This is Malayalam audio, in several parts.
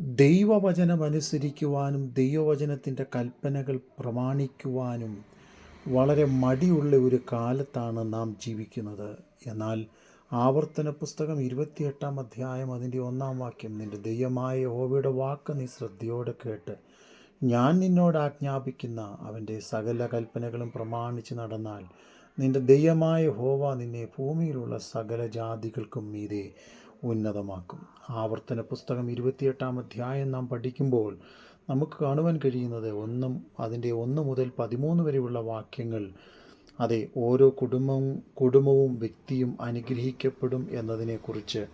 ദൈവവചനമനുസരിക്കുവാനും ദൈവവചനത്തിന്റെ കൽപ്പനകൾ പ്രമാണിക്കുവാനും വളരെ മടിയുള്ള ഒരു കാലത്താണ് നാം ജീവിക്കുന്നത്. എന്നാൽ ആവർത്തന പുസ്തകം ഇരുപത്തിയെട്ടാം അധ്യായം അതിന്റെ ഒന്നാം വാക്യം നിന്റെ ദൈവമായ യഹോവയുടെ വാക്ക് നീ ശ്രദ്ധയോടെ കേട്ട്. ഞാൻ നിന്നോട് ആജ്ഞാപിക്കുന്ന അവന്റെ സകല കൽപ്പനകളും പ്രമാണിച്ച് നടന്നാൽ നിന്റെ ദൈവമായ ഹോവ നിന്നെ ഭൂമിയിലുള്ള സകല ജാതികൾക്കും മീതെ ഉന്നതമാക്കും. ആവർത്തന പുസ്തകം ഇരുപത്തിയെട്ടാം അധ്യായം നാം പഠിക്കുമ്പോൾ നമുക്ക് കാണുവാൻ കഴിയുന്നത് ഒന്നും അതിന്റെ ഒന്ന് മുതൽ പതിമൂന്ന് വരെയുള്ള വാക്യങ്ങൾ. അതെ ഓരോ കുടുംബവും കുടുംബവും വ്യക്തിയും അനുഗ്രഹിക്കപ്പെടും എന്നതിനെക്കുറിച്ച്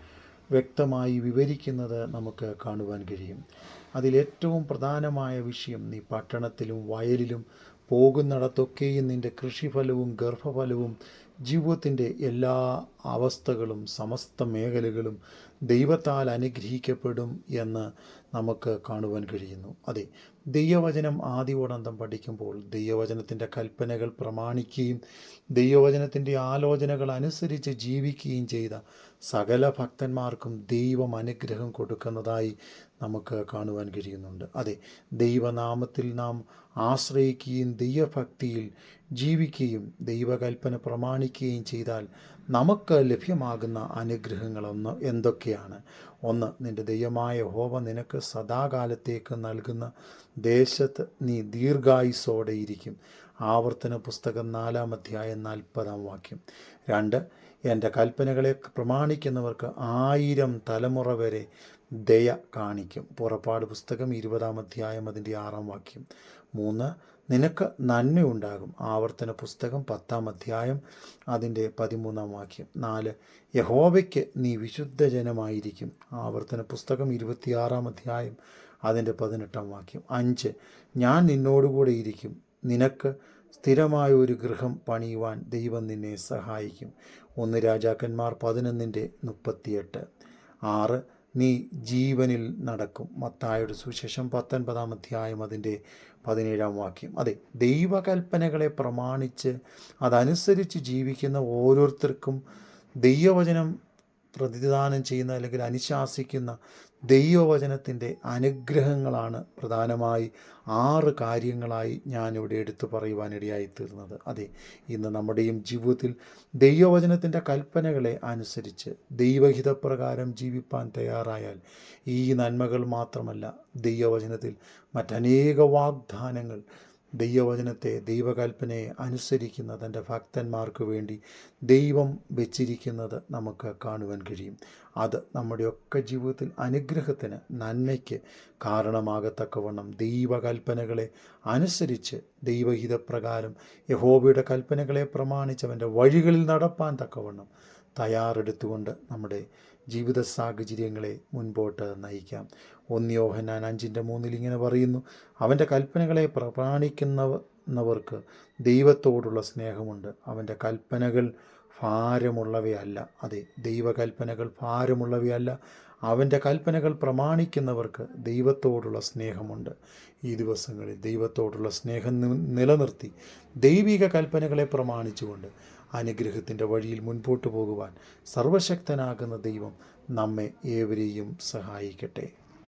വ്യക്തമായി വിവരിക്കുന്നത് നമുക്ക് കാണുവാൻ കഴിയും. അതിലേറ്റവും പ്രധാനമായ വിഷയം നീ പട്ടണത്തിലും വയലിലും പോകുന്നിടത്തൊക്കെയും നിന്റെ കൃഷിഫലവും ഗർഭഫലവും ജീവിതത്തിന്റെ എല്ലാ അവസ്ഥകളും സമസ്ത മേഖലകളും ദൈവത്താൽ അനുഗ്രഹിക്കപ്പെടും എന്ന് നമുക്ക് കാണുവാൻ കഴിയുന്നു. അതെ ദൈവവചനം ആദിയോടന്തം പഠിക്കുമ്പോൾ ദൈവവചനത്തിന്റെ കൽപ്പനകൾ പ്രമാണിക്കുകയും ദൈവവചനത്തിന്റെ ആലോചനകൾ അനുസരിച്ച് ജീവിക്കുകയും ചെയ്ത സകല ഭക്തന്മാർക്കും ദൈവം അനുഗ്രഹം കൊടുക്കുന്നതായി നമുക്ക് കാണുവാൻ കഴിയുന്നുണ്ട്. അതെ ദൈവനാമത്തിൽ നാം ആശ്രയിക്കുകയും ദൈവഭക്തിയിൽ ജീവിക്കുകയും ദൈവകൽപ്പന പ്രമാണിക്കുകയും ചെയ്താൽ നമുക്ക് ലഭ്യമാകുന്ന അനുഗ്രഹങ്ങളൊന്ന് എന്തൊക്കെയാണ്? ഒന്ന് നിന്റെ ദൈവമായ ഹോവ നിനക്ക് സദാകാലത്തേക്ക് നൽകുന്ന ദേശത്ത് നീ ദീർഘായുസോടെ ഇരിക്കും. ആവർത്തന പുസ്തകം നാലാം അധ്യായം നാൽപ്പതാം വാക്യം. രണ്ട് എന്റെ കൽപ്പനകളെ പ്രമാണിക്കുന്നവർക്ക് ആയിരം തലമുറ വരെ ദയ കാണിക്കും. പുറപ്പാട് പുസ്തകം ഇരുപതാം അധ്യായം അതിന്റെ ആറാം വാക്യം. മൂന്ന് നിനക്ക് നന്മയുണ്ടാകും. ആവർത്തന പുസ്തകം പത്താം അധ്യായം അതിന്റെ പതിമൂന്നാം വാക്യം. നാല് യഹോവയ്ക്ക് നീ വിശുദ്ധ ജനമായിരിക്കും ആവർത്തന പുസ്തകം ഇരുപത്തിയാറാം അധ്യായം അതിന്റെ പതിനെട്ടാം വാക്യം. അഞ്ച് ഞാൻ നിന്നോടുകൂടെ ഇരിക്കും. നിനക്ക് സ്ഥിരമായ ഒരു ഗൃഹം പണിയുവാൻ ദൈവം നിന്നെ സഹായിക്കും. ഒന്ന് രാജാക്കന്മാർ പതിനൊന്നിന്റെ മുപ്പത്തിയെട്ട്. ആറ് നീ ജീവനിൽ നടക്കും. മത്തായുടെ സുശേഷം പത്തൊൻപതാം അധ്യായം അതിന്റെ പതിനേഴാം വാക്യം. അതെ ദൈവകൽപ്പനകളെ പ്രമാണിച്ച് അതനുസരിച്ച് ജീവിക്കുന്ന ഓരോരുത്തർക്കും ദൈവവചനം പ്രതിദാനം ചെയ്യുന്ന അല്ലെങ്കിൽ അനുശാസിക്കുന്ന ദൈവവചനത്തിന്റെ അനുഗ്രഹങ്ങളാണ് പ്രധാനമായി ആറ് കാര്യങ്ങളായി ഞാനിവിടെ എടുത്തു പറയുവാനിടയായി തീർന്നത് അതെ ഇന്ന് നമ്മുടെയും ജീവിതത്തിൽ ദൈവവചനത്തിന്റെ കൽപ്പനകളെ അനുസരിച്ച് ദൈവഹിതപ്രകാരം ജീവിപ്പാൻ തയ്യാറായാൽ ഈ നന്മകൾ മാത്രമല്ല ദൈവവചനത്തിൽ മറ്റനേക വാഗ്ദാനങ്ങൾ ദൈവവചനത്തെ ദൈവകൽപ്പനയെ അനുസരിക്കുന്ന തന്റെ ഭക്തന്മാർക്ക് വേണ്ടി ദൈവം വെച്ചിരിക്കുന്നത് നമുക്ക് കാണുവാൻ കഴിയും. അത് നമ്മുടെയൊക്കെ ജീവിതത്തിൽ അനുഗ്രഹത്തിന് നന്മയ്ക്ക് കാരണമാകത്തക്കവണ്ണം ദൈവകൽപ്പനകളെ അനുസരിച്ച് ദൈവഹിതപ്രകാരം യഹോബയുടെ കൽപ്പനകളെ പ്രമാണിച്ച് അവന്റെ വഴികളിൽ നടപ്പാൻ തക്കവണ്ണം തയ്യാറെടുത്തുകൊണ്ട് നമ്മുടെ ജീവിത സാഹചര്യങ്ങളെ മുൻപോട്ട് നയിക്കാം. ഒന്നിയോഹനാൻ അഞ്ചിന്റെ മൂന്നിൽ ഇങ്ങനെ പറയുന്നു അവന്റെ കൽപ്പനകളെ പ്രമാണിക്കുന്നവർക്ക് ദൈവത്തോടുള്ള സ്നേഹമുണ്ട്. അവന്റെ കൽപ്പനകൾ ഭാരമുള്ളവയല്ല. അതെ ദൈവകൽപ്പനകൾ ഭാരമുള്ളവയല്ല. അവന്റെ കൽപ്പനകൾ പ്രമാണിക്കുന്നവർക്ക് ദൈവത്തോടുള്ള സ്നേഹമുണ്ട്. ഈ ദിവസങ്ങളിൽ ദൈവത്തോടുള്ള സ്നേഹം നിലനിർത്തി ദൈവിക കൽപ്പനകളെ പ്രമാണിച്ചുകൊണ്ട് അനുഗ്രഹത്തിന്റെ വഴിയിൽ മുൻപോട്ട് പോകുവാൻ സർവശക്തനാകുന്ന ദൈവം നമ്മെ ഏവരെയും സഹായിക്കട്ടെ.